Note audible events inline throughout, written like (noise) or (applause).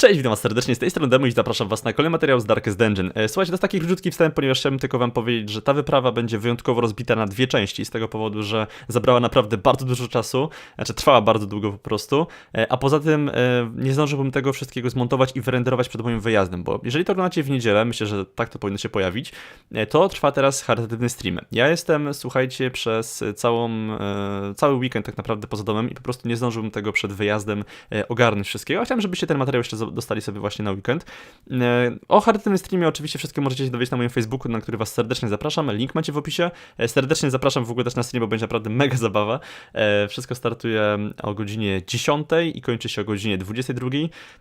Cześć, witam was serdecznie, z tej strony Demo i zapraszam was na kolejny materiał z Darkest Dungeon. E, Słuchajcie, to jest taki króciutki wstęp, ponieważ chciałbym tylko wam powiedzieć, że ta wyprawa będzie wyjątkowo rozbita na dwie części, z tego powodu, że zabrała naprawdę bardzo dużo czasu, znaczy trwała bardzo długo po prostu, e, a poza tym e, nie zdążyłbym tego wszystkiego zmontować i wyrenderować przed moim wyjazdem, bo jeżeli to oglądacie w niedzielę, myślę, że tak to powinno się pojawić, to trwa teraz charytatywny stream. Ja jestem, słuchajcie, przez całą, cały weekend tak naprawdę poza domem i po prostu nie zdążyłbym tego przed wyjazdem ogarnąć wszystkiego. a Chciałem, żebyście ten materiał jeszcze dostali sobie właśnie na weekend. E, O charytatywnym streamie oczywiście wszystko możecie się dowiedzieć na moim Facebooku, na który was serdecznie zapraszam. Link macie w opisie. E, Serdecznie zapraszam w ogóle też na stream, bo będzie naprawdę mega zabawa. E, Wszystko startuje o godzinie 10 i kończy się o godzinie 22.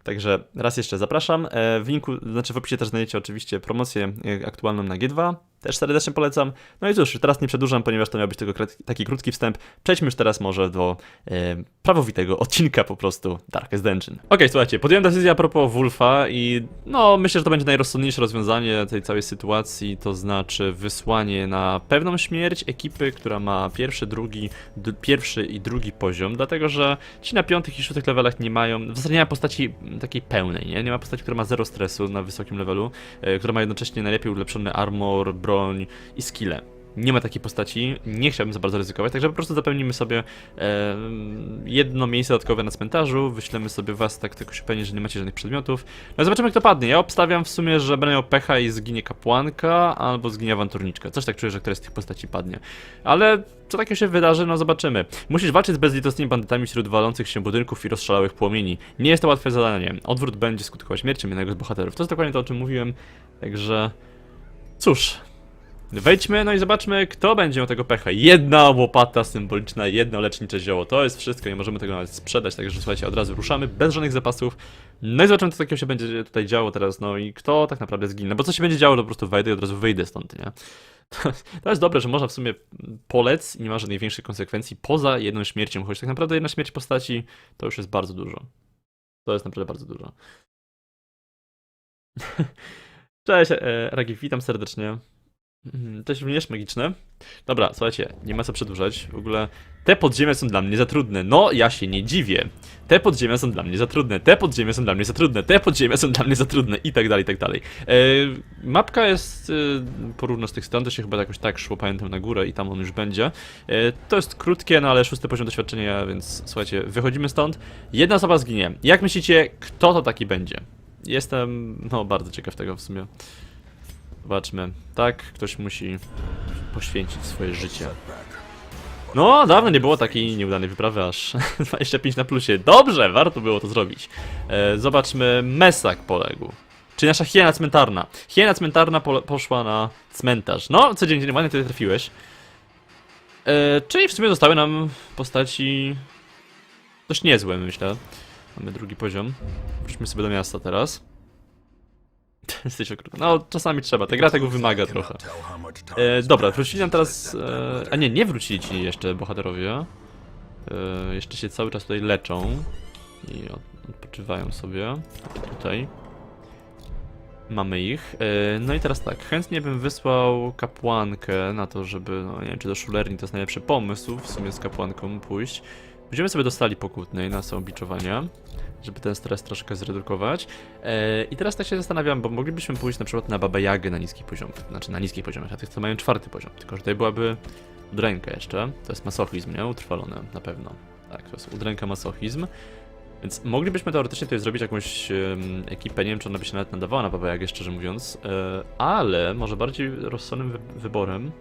Także raz jeszcze zapraszam. W linku, znaczy w opisie też znajdziecie oczywiście promocję aktualną na G2. Też serdecznie polecam. No i cóż, teraz nie przedłużam, ponieważ to miał być tylko taki krótki wstęp. Przejdźmy już teraz może do e, prawowitego odcinka po prostu Darkest Dungeon. Okej, słuchajcie, podjąłem decyzję a propos Wolfa i no myślę, że to będzie najrozsądniejsze rozwiązanie tej całej sytuacji, to znaczy wysłanie na pewną śmierć ekipy, która ma pierwszy, drugi, pierwszy i drugi poziom, dlatego że ci na piątych i szóstych levelach nie mają, w zasadzie nie ma postaci takiej pełnej, nie? Nie ma postaci, która ma zero stresu na wysokim levelu, e, która ma jednocześnie najlepiej ulepszony armor, broń i skille. Nie ma takiej postaci, nie chciałbym za bardzo ryzykować, także po prostu zapełnimy sobie e, jedno miejsce dodatkowe na cmentarzu, wyślemy sobie was tak tylko się pewnie, że nie macie żadnych przedmiotów. No i zobaczymy jak to padnie. Ja obstawiam w sumie, że będę miał pecha i zginie kapłanka, albo zginie awanturniczka. Coś tak czuję, że któraś z tych postaci padnie. Ale co takiego się wydarzy, no zobaczymy. Musisz walczyć z bezlitosnymi bandytami wśród walących się budynków i rozstrzelałych płomieni. Nie jest to łatwe zadanie. Odwrót będzie skutkować śmiercią jednego z bohaterów. To jest dokładnie to, o czym mówiłem. Także... Cóż, Wejdźmy, no i zobaczmy, kto będzie miał tego pecha. Jedna łopata symboliczna, jedno lecznicze zioło. To jest wszystko, nie możemy tego nawet sprzedać, także słuchajcie, od razu ruszamy, bez żadnych zapasów. No i zobaczymy, co takiego się będzie tutaj działo teraz, no i kto tak naprawdę zginie. No bo co się będzie działo, to po prostu wejdę i od razu wyjdę stąd, nie? To, to jest dobre, że można w sumie polec i nie ma żadnych większych konsekwencji poza jedną śmiercią, choć tak naprawdę jedna śmierć postaci to już jest bardzo dużo. To jest naprawdę bardzo dużo. (laughs) Cześć, e, Ragi, witam serdecznie. Mhm, To jest również magiczne. Dobra, słuchajcie, nie ma co przedłużać. W ogóle te podziemia są dla mnie za trudne. No, ja się nie dziwię. Te podziemia są dla mnie za trudne. Te podziemia są dla mnie za trudne. Te podziemia są dla mnie za trudne. I tak dalej, i tak dalej. E, mapka jest e, porówno z tych stron, to się chyba jakoś tak szło, pamiętam, na górę i tam on już będzie. E, to jest krótkie, no ale szósty poziom doświadczenia, więc słuchajcie, wychodzimy stąd. Jedna osoba zginie. Jak myślicie, kto to taki będzie? Jestem, no, bardzo ciekaw tego w sumie. Zobaczmy. Tak, ktoś musi poświęcić swoje życie. No, dawno nie było takiej nieudanej wyprawy, aż (laughs) 25 na plusie. Dobrze, warto było to zrobić. E, zobaczmy, Mesak poległ. Czyli nasza hiena cmentarna. Hiena cmentarna pole- poszła na cmentarz. No, co dzień, ładnie tutaj trafiłeś. E, czyli w sumie zostały nam postaci dość niezłe, myślę. Mamy drugi poziom. Wróćmy sobie do miasta teraz. (laughs) Jesteś okrutny. No, czasami trzeba. Ta gra tego wymaga trochę. E, dobra, wrócili nam teraz... E, a nie, nie wrócili ci jeszcze bohaterowie. E, jeszcze się cały czas tutaj leczą. I od, odpoczywają sobie. Tutaj. Mamy ich. E, no i teraz tak, chętnie bym wysłał kapłankę na to, żeby, no nie wiem, czy do szulerni to jest najlepszy pomysł, w sumie z kapłanką pójść. Będziemy sobie do stali pokutnej na są biczowania, żeby ten stres troszkę zredukować. E, I teraz tak się zastanawiam, bo moglibyśmy pójść na przykład na Babę Jagę na niskich poziomach, znaczy na niskich poziomach, a tych co mają czwarty poziom, tylko że tutaj byłaby udręka jeszcze, to jest masochizm, nie? Utrwalone, na pewno. Tak, to jest udręka masochizm. Więc moglibyśmy teoretycznie tutaj zrobić jakąś ekipę, nie wiem czy ona by się nawet nadawała na Babę Jagę, szczerze mówiąc, e, ale może bardziej rozsądnym wy wyborem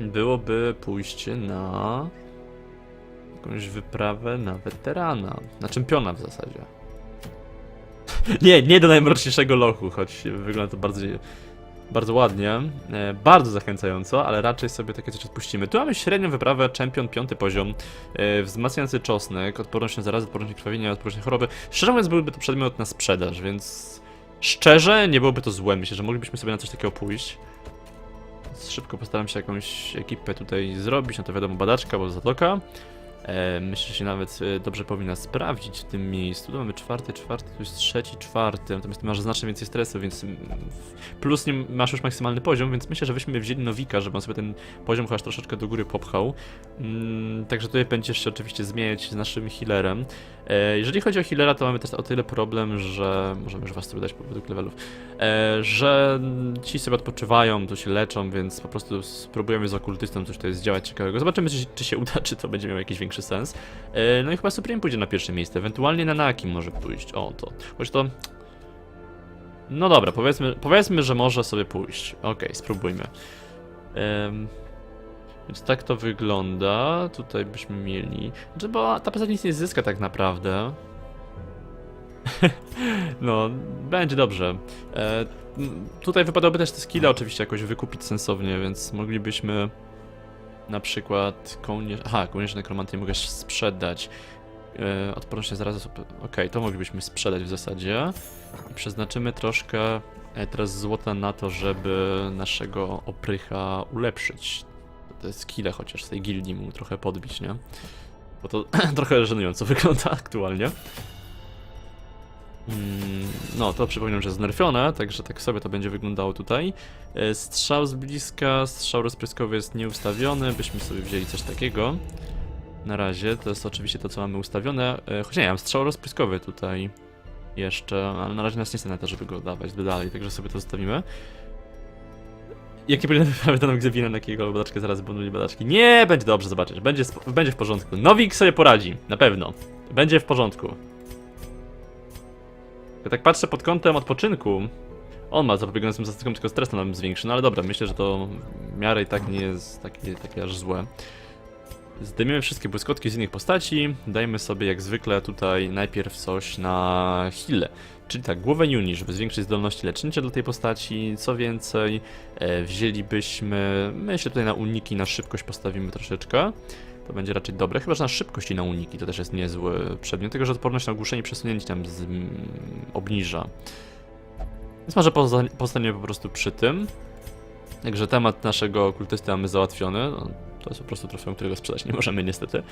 byłoby pójście na jakąś wyprawę na weterana, na czempiona w zasadzie. (laughs) nie, nie do najmroczniejszego lochu, choć wygląda to bardzo, bardzo ładnie, e, bardzo zachęcająco, ale raczej sobie takie coś odpuścimy. Tu mamy średnią wyprawę, czempion, piąty poziom, e, wzmacniający czosnek, odporność na zarazy, odporność na krwawienie, odporność na choroby. Szczerze mówiąc, byłby to przedmiot na sprzedaż, więc szczerze nie byłoby to złe. Myślę, że moglibyśmy sobie na coś takiego pójść. Szybko postaram się jakąś ekipę tutaj zrobić, no to wiadomo, badaczka, bo zatoka. E, myślę, że się nawet e, dobrze powinna sprawdzić w tym miejscu. Tu mamy czwarty, czwarty, tu jest trzeci, czwarty, natomiast masz znacznie więcej stresu, więc mm, plus nie masz już maksymalny poziom, więc myślę, że byśmy wzięli Nowika, żeby on sobie ten poziom chociaż troszeczkę do góry popchał. Mm, także tutaj będziesz się oczywiście zmieniać z naszym healerem. E, jeżeli chodzi o healera, to mamy też o tyle problem, że możemy już was sobie dać według levelów, że ci sobie odpoczywają, tu się leczą, więc po prostu spróbujemy z okultystą coś tutaj zdziałać ciekawego. Zobaczymy, czy, się uda, czy to będzie miało jakiś większy sens. E, no i chyba Supreme pójdzie na pierwsze miejsce, ewentualnie na Naki może pójść. O, to. Choć to. No dobra, powiedzmy, powiedzmy że może sobie pójść. Okej, spróbujmy. Więc tak to wygląda. Tutaj byśmy mieli. Znaczy, bo ta postać nic nie zyska tak naprawdę. (laughs) no, będzie dobrze. E, tutaj wypadałoby też te skille oczywiście jakoś wykupić sensownie, więc moglibyśmy na przykład kołnierz... Aha, kołnierz nekromanty mogę sprzedać. E, odporność na zarazę... Okej, to moglibyśmy sprzedać w zasadzie. I przeznaczymy troszkę e, teraz złota na to, żeby naszego oprycha ulepszyć. Te skille chociaż z tej gildii mu trochę podbić, nie? Bo to (clears throat) trochę żenująco wygląda aktualnie. Mm, No, to przypominam, że znerfione, także tak sobie to będzie wyglądało tutaj. E, Strzał z bliska, strzał rozpryskowy jest nieustawiony, byśmy sobie wzięli coś takiego. Na razie, to jest oczywiście to, co mamy ustawione. E, Choć nie, mam strzał rozpryskowy tutaj jeszcze, ale na razie nas nie stanie na to, żeby go dawać dalej, także sobie to zostawimy. Jak nie będę wyprawiać daną egzebinę na jakiego badaczkę, zaraz będą badaczki. Nie, będzie dobrze, zobaczysz, będzie, będzie w porządku. Nowik sobie poradzi, na pewno. Będzie w porządku. Ja tak patrzę pod kątem odpoczynku. On ma zapobiegającym zastykom tylko stres nam zwiększy, no ale dobra, myślę, że to w miarę i tak nie jest takie, takie aż złe. Zdejmiemy wszystkie błyskotki z innych postaci, dajmy sobie jak zwykle tutaj najpierw coś na healę. Czyli tak, głowę Juni, żeby zwiększyć zdolności lecznicze dla tej postaci. Co więcej, e, wzięlibyśmy, myślę tutaj na uniki, na szybkość postawimy troszeczkę. To będzie raczej dobre, chyba że na szybkość i na uniki to też jest niezły przedmiot, tylko że odporność na ogłuszenie i przesunięcie tam z, mm, obniża. Więc może poza- po prostu przy tym. Także temat naszego okultysty mamy załatwiony. No, to jest po prostu trofeum, którego sprzedać nie możemy niestety.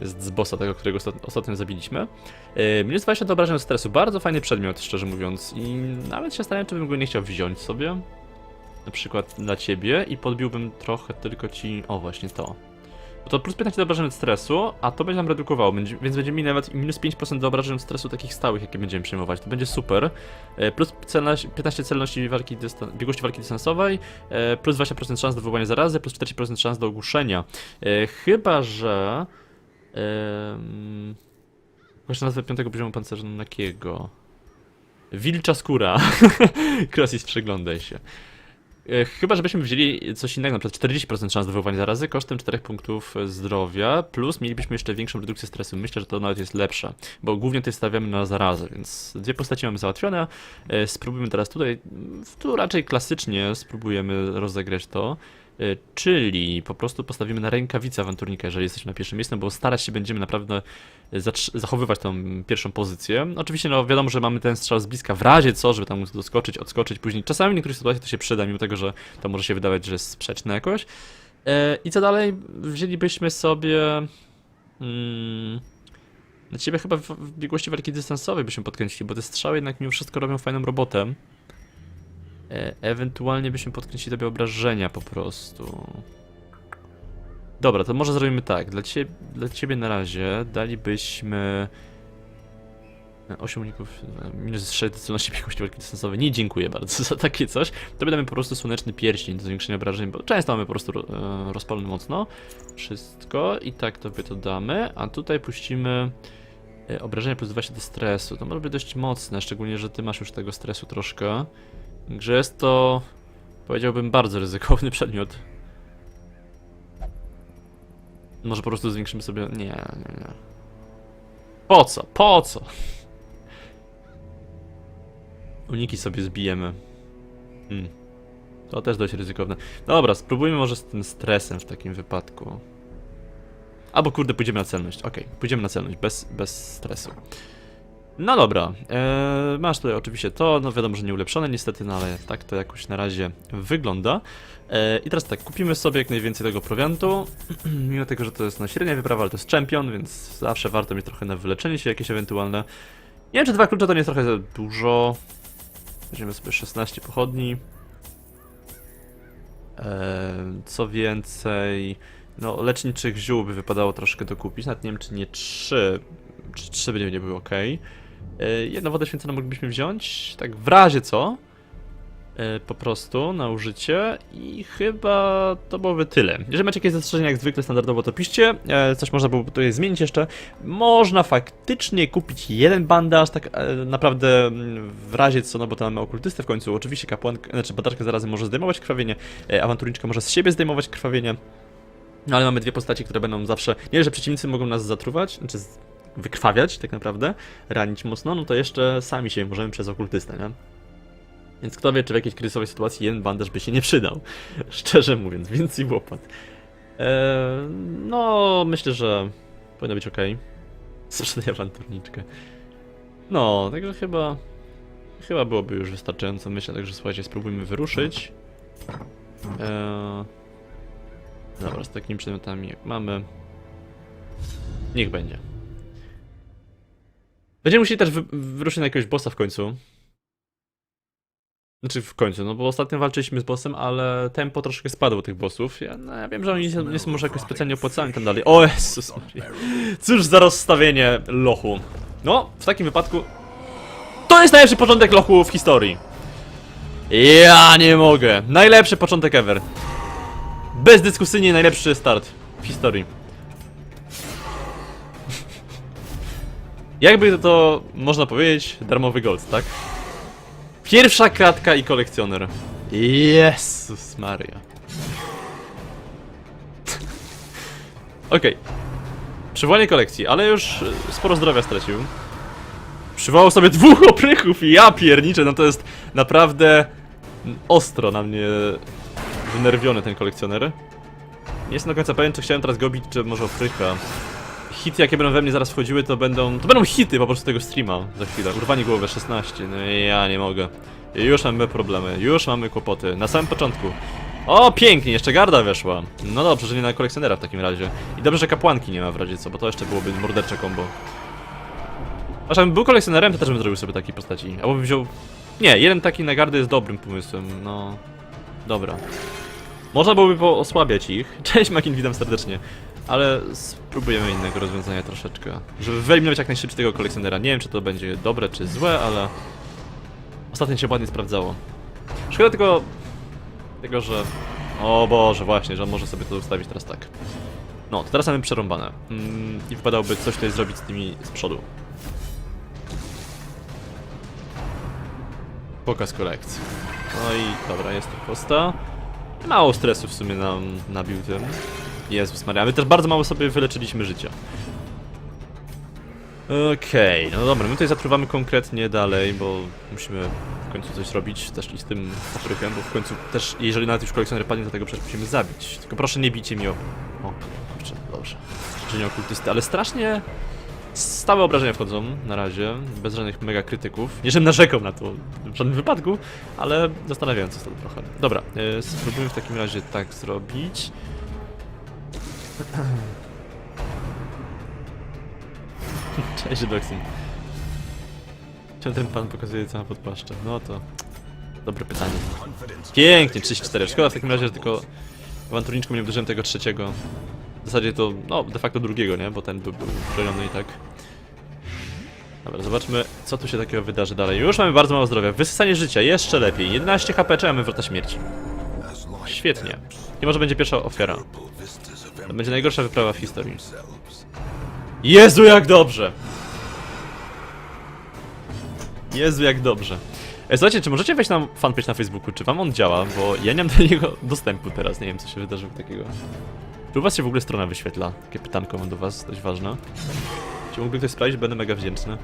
Jest z bossa tego, którego ostat- ostatnio zabiliśmy. Yy, minus 20 do obrażeń stresu. Bardzo fajny przedmiot, szczerze mówiąc. I nawet się zastanawiam, czy bym go nie chciał wziąć sobie. Na przykład dla ciebie i podbiłbym trochę tylko ci... O, właśnie to. To plus 15 do obrażeń stresu, a to będzie nam redukowało, będzie, więc będziemy mieli nawet minus 5% do obrażeń stresu takich stałych, jakie będziemy przyjmować. To będzie super. E, Plus celność, 15 celności walki biegłości walki dystansowej, e, plus 20% szans do wywołania zarazy, plus 40% szans do ogłuszenia. E, Chyba, że... Um, Właśnie nazwę piątego poziomu pancernakiego. Wilcza skóra. (laughs) Krosis, przeglądaj się. E, Chyba, żebyśmy wzięli coś innego, na przykład 40% szans wywołania zarazy kosztem 4 punktów zdrowia, plus mielibyśmy jeszcze większą redukcję stresu. Myślę, że to nawet jest lepsze, bo głównie tutaj stawiamy na zarazę, więc dwie postaci mamy załatwione. E, Spróbujmy teraz tutaj, tu raczej klasycznie spróbujemy rozegrać to. E, Czyli po prostu postawimy na rękawicę awanturnika, jeżeli jesteśmy na pierwszym miejscu, bo starać się będziemy naprawdę zatr- zachowywać tą pierwszą pozycję. Oczywiście, no wiadomo, że mamy ten strzał z bliska w razie co, żeby tam doskoczyć, odskoczyć później. Czasami w niektórych sytuacjach to się przyda, mimo tego, że to może się wydawać, że jest sprzeczne jakoś. E, I co dalej? Wzięlibyśmy sobie. Mm, na ciebie chyba w, w biegłości walki dystansowej byśmy podkręcili, bo te strzały jednak mimo wszystko robią fajną robotę. E, ewentualnie byśmy podkręcili tobie obrażenia po prostu. Dobra, to może zrobimy tak. Dla, cie, dla ciebie na razie dalibyśmy 8 uników, e, minus 6 celności biegłości walki dystansowej. Nie dziękuję bardzo (laughs) za takie coś. To damy po prostu słoneczny pierścień do zwiększenia obrażeń, bo często mamy po prostu e, rozpalony mocno. Wszystko i tak tobie to damy, a tutaj puścimy e, obrażenia plus 20 do stresu. To może być dość mocne, szczególnie, że ty masz już tego stresu troszkę. Także jest to, powiedziałbym, bardzo ryzykowny przedmiot. Może po prostu zwiększymy sobie. Nie, nie, nie. Po co? Po co? Uniki sobie zbijemy. Hmm. To też dość ryzykowne. Dobra, spróbujmy może z tym stresem w takim wypadku. Albo kurde, pójdziemy na celność. Okej, pójdziemy na celność, bez, bez stresu. No dobra, eee, masz tutaj oczywiście to, no wiadomo, że nie ulepszone niestety, no ale tak to jakoś na razie wygląda. Eee, I teraz tak, kupimy sobie jak najwięcej tego prowiantu, (clears throat) mimo tego, że to jest no, średnia wyprawa, ale to jest champion, więc zawsze warto mieć trochę na wyleczenie się jakieś ewentualne. Nie wiem, czy dwa klucze to nie jest trochę za dużo. Weźmiemy sobie 16 pochodni. Eee, co więcej, no leczniczych ziół by wypadało troszkę dokupić, nawet nie wiem, czy nie 3, czy 3 by nie były ok. Jedną wodę święconą moglibyśmy wziąć, tak w razie co. E, Po prostu na użycie i chyba to byłoby tyle. Jeżeli macie jakieś zastrzeżenia, jak zwykle standardowo to piszcie. E, Coś można byłoby tutaj zmienić jeszcze. Można faktycznie kupić jeden bandaż, tak e, naprawdę mm, w razie co, no bo tam mamy okultystę w końcu. Oczywiście kapłanka, znaczy badaczka zarazy może zdejmować krwawienie, e, awanturniczka może z siebie zdejmować krwawienie. No ale mamy dwie postaci, które będą zawsze. Nie, że przeciwnicy mogą nas zatruwać, znaczy wykrwawiać tak naprawdę, ranić mocno, no to jeszcze sami się możemy przez okultystę, nie? Więc kto wie, czy w jakiejś kryzysowej sytuacji jeden bandaż by się nie przydał. (laughs) Szczerze mówiąc, więcej łopat. Eee, no, myślę, że powinno być ok. Sprzedaję awanturniczkę. No, także chyba. Chyba byłoby już wystarczająco, myślę, także słuchajcie, spróbujmy wyruszyć. Eee, dobra, z takimi przedmiotami jak mamy. Niech będzie. Będziemy musieli też wy wyruszyć na jakiegoś bossa w końcu. Znaczy w końcu, no bo ostatnio walczyliśmy z bossem, ale tempo troszkę spadło tych bossów. Ja, no, ja wiem, że oni nie, nie są może jakoś specjalnie opłacalni i tak dalej. O Jezus. Cóż za rozstawienie lochu. No, w takim wypadku... To jest najlepszy początek lochu w historii. Ja nie mogę. Najlepszy początek ever. Bezdyskusyjnie najlepszy start w historii. Jakby to można powiedzieć, darmowy gold, tak? Pierwsza kratka i kolekcjoner. Jezus Maria. Okej. Przywołanie kolekcji, ale już sporo zdrowia stracił. Przywołał sobie dwóch oprychów i ja pierniczę, no to jest naprawdę ostro na mnie wynerwiony ten kolekcjoner. Nie jestem do końca pewien, czy chciałem teraz go bić, czy może oprycha. Hity, jakie będą we mnie zaraz wchodziły, to będą... To będą hity po prostu tego streama za chwilę. Urwanie głowy 16, no ja nie mogę. Już mamy problemy, już mamy kłopoty. Na samym początku. O, pięknie, jeszcze garda weszła. No dobrze, że nie na kolekcjonera w takim razie. I dobrze, że kapłanki nie ma w razie co, bo to jeszcze byłoby mordercze combo. A żebym był kolekcjonerem, to też bym zrobił sobie takiej postaci. Albo bym wziął... Nie, jeden taki na gardę jest dobrym pomysłem, no... Dobra. Można byłoby osłabiać ich. (laughs) Cześć Makin, witam serdecznie. Ale spróbujemy innego rozwiązania troszeczkę. Żeby wyeliminować jak najszybciej tego kolekcjonera. Nie wiem, czy to będzie dobre, czy złe, ale... Ostatnio się ładnie sprawdzało. Szkoda tylko... Tego, że... O Boże, właśnie, że on może sobie to ustawić teraz tak. No, to teraz mamy przerąbane. Mm, I wypadałoby coś tutaj zrobić z tymi z przodu. Pokaz kolekcji. No i dobra, jest to prosta. Mało stresu w sumie nam nabił tym. Jezus Maria, my też bardzo mało sobie wyleczyliśmy życia. Okej, no dobra, my tutaj zatruwamy konkretnie dalej, bo musimy w końcu coś robić też i z tym oprychem, bo w końcu też, jeżeli nawet już kolekcjoner padnie, to tego przecież musimy zabić. Tylko proszę nie bijcie mi o... O, dobrze, dobrze. Że nie okultysty, ale strasznie stałe obrażenia wchodzą na razie, bez żadnych mega krytyków. Nie, żebym narzekał na to w żadnym wypadku, ale zastanawiające jest to trochę. Dobra, yy, spróbujmy w takim razie tak zrobić. (laughs) Cześć, Doxin. Czemu ten pan pokazuje całą podpaszczę? No to... Dobre pytanie. Pięknie, 34. Szkoda w takim razie, że tylko awanturniczką nie uderzyłem tego trzeciego. W zasadzie to, no, de facto drugiego, nie? Bo ten był, broniony i tak. Dobra, zobaczmy, co tu się takiego wydarzy dalej. Już mamy bardzo mało zdrowia. Wysysanie życia, jeszcze lepiej. 11 HP, czekamy wrota śmierci. Świetnie. I może będzie pierwsza ofiara. To będzie najgorsza wyprawa w historii. Jezu, jak dobrze! Jezu, jak dobrze. E, słuchajcie, czy możecie wejść na fanpage na Facebooku? Czy wam on działa? Bo ja nie mam do niego (laughs) dostępu teraz. Nie wiem, co się wydarzyło takiego. Czy u was się w ogóle strona wyświetla? Takie pytanko mam do was, dość ważne. Czy mógłby ktoś sprawdzić? Będę mega wdzięczny.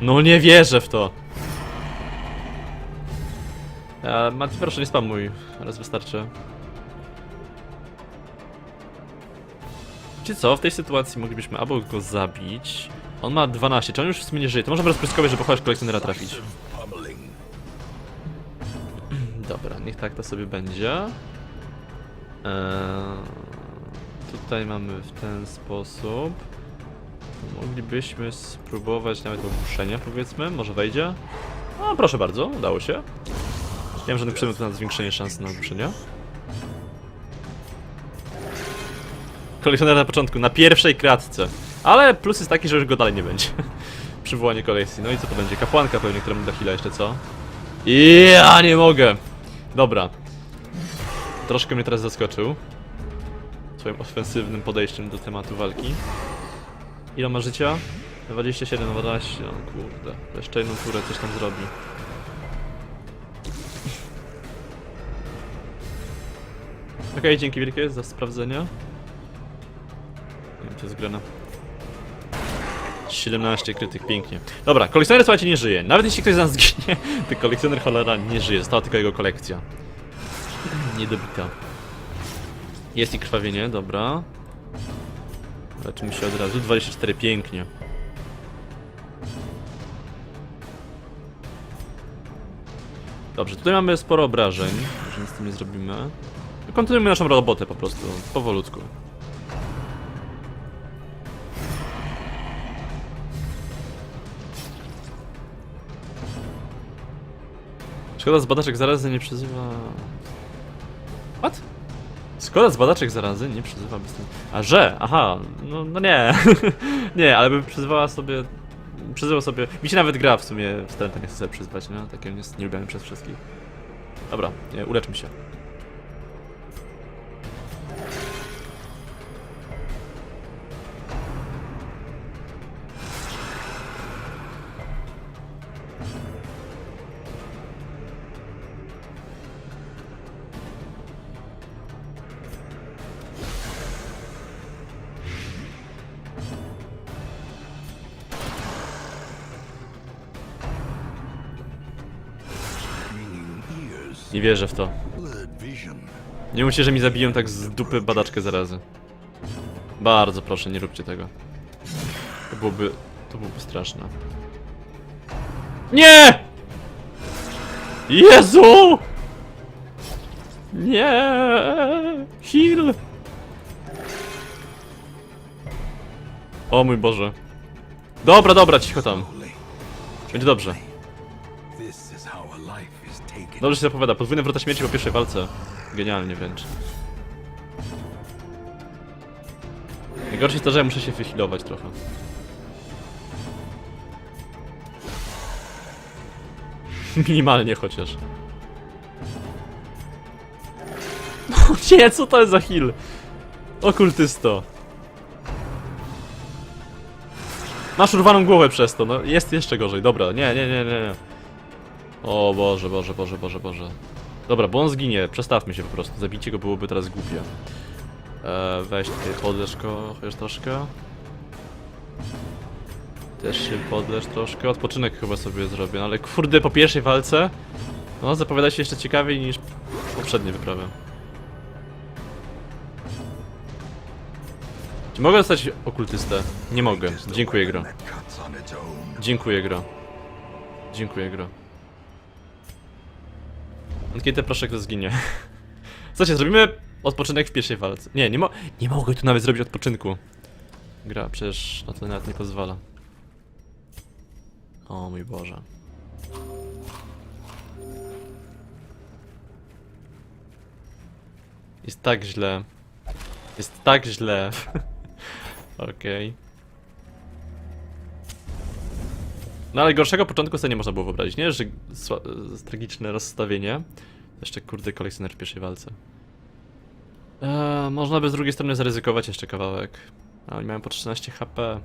No nie wierzę w to! E, Mati, proszę nie spamuj. Raz wystarczy. Wiecie co, w tej sytuacji moglibyśmy albo go zabić. On ma 12, czy on już w sumie nie żyje? To można rozpryskować, żeby chociaż kolekcjonera trafić. Dobra, niech tak to sobie będzie. Eee, tutaj mamy w ten sposób. Moglibyśmy spróbować nawet ogłuszenia, powiedzmy. Może wejdzie? No, proszę bardzo, udało się. Nie mam żadnych przedmiotów na zwiększenie szans na ogłuszenie. Kolekcjoner na początku, na pierwszej kratce. Ale plus jest taki, że już go dalej nie będzie. (laughs) Przywołanie kolekcji. No i co to będzie? Kapłanka pewnie, która mi da chwilę jeszcze, co? Ja nie mogę! Dobra. Troszkę mnie teraz zaskoczył. Swoim ofensywnym podejściem do tematu walki. Ile ma życia? 27, 12, no kurde. Jeszcze jedną turę coś tam zrobi. Okej, dzięki wielkie za sprawdzenie. Nie wiem, to jest grana. 17 krytyk, pięknie. Dobra, kolekcjoner słuchajcie nie żyje. Nawet jeśli ktoś z nas zginie, (laughs) to kolekcjoner cholera nie żyje. Została tylko jego kolekcja. (clears throat) Niedobita. Jest i krwawienie, dobra. Leczymy się od razu. 24, pięknie. Dobrze, tutaj mamy sporo obrażeń, że nic z tym nie zrobimy. Kontynuujemy naszą robotę po prostu, powolutku. Szkoda z badaczek zarazy nie przyzywa... What? Szkoda z badaczek zarazy nie przyzywa bez A że? Aha, no, no nie. (laughs) nie, ale by przyzywała sobie... Przyzywał sobie... Mi się nawet gra w sumie wstrętnie nie chce sobie przyzwać, no? Takie jest nielubiane przez wszystkich. Dobra, uleczmy się. Nie wierzę w to. Nie mówcie, że mi zabiją tak z dupy badaczkę zarazy. Bardzo proszę, nie róbcie tego. To byłoby... To byłoby straszne. Nie! Jezu! Nie! Heal! O mój Boże. Dobra, dobra, cicho tam. Będzie dobrze. Dobrze się zapowiada. Podwójne wrota śmierci po pierwszej walce. Genialnie wręcz. Najgorsze to, że muszę się wychilować trochę. (laughs) Minimalnie chociaż. (laughs) O nie, co to jest za heal? Okultysto. Masz urwaną głowę przez to, no jest jeszcze gorzej, dobra, nie, nie, nie, nie, nie. O Boże, Boże, Boże, Boże, Boże. Dobra, bo on zginie, przestawmy się po prostu, zabicie go byłoby teraz głupie. Eee, weź tutaj podlecz go chociaż troszkę. Też się podlecz troszkę, odpoczynek chyba sobie zrobię, no ale kurde, po pierwszej walce, no zapowiada się jeszcze ciekawiej niż poprzednie wyprawy. Czy mogę dostać okultystę? Nie mogę, dziękuję gro. Dziękuję, gro. Dziękuję, gro. Kiedy proszę, kto zginie. (laughs) Słuchajcie, zrobimy odpoczynek w pierwszej walce. Nie, nie, mo nie mogę tu nawet zrobić odpoczynku. Gra przecież na to nawet nie pozwala. O mój Boże. Jest tak źle. Jest tak źle. (laughs) Okej. No ale gorszego początku sobie nie można było wyobrazić, nie? Że tragiczne rozstawienie. Jeszcze kurde kolekcjoner w pierwszej walce. Eee, można by z drugiej strony zaryzykować jeszcze kawałek. A oni mają po 13 HP.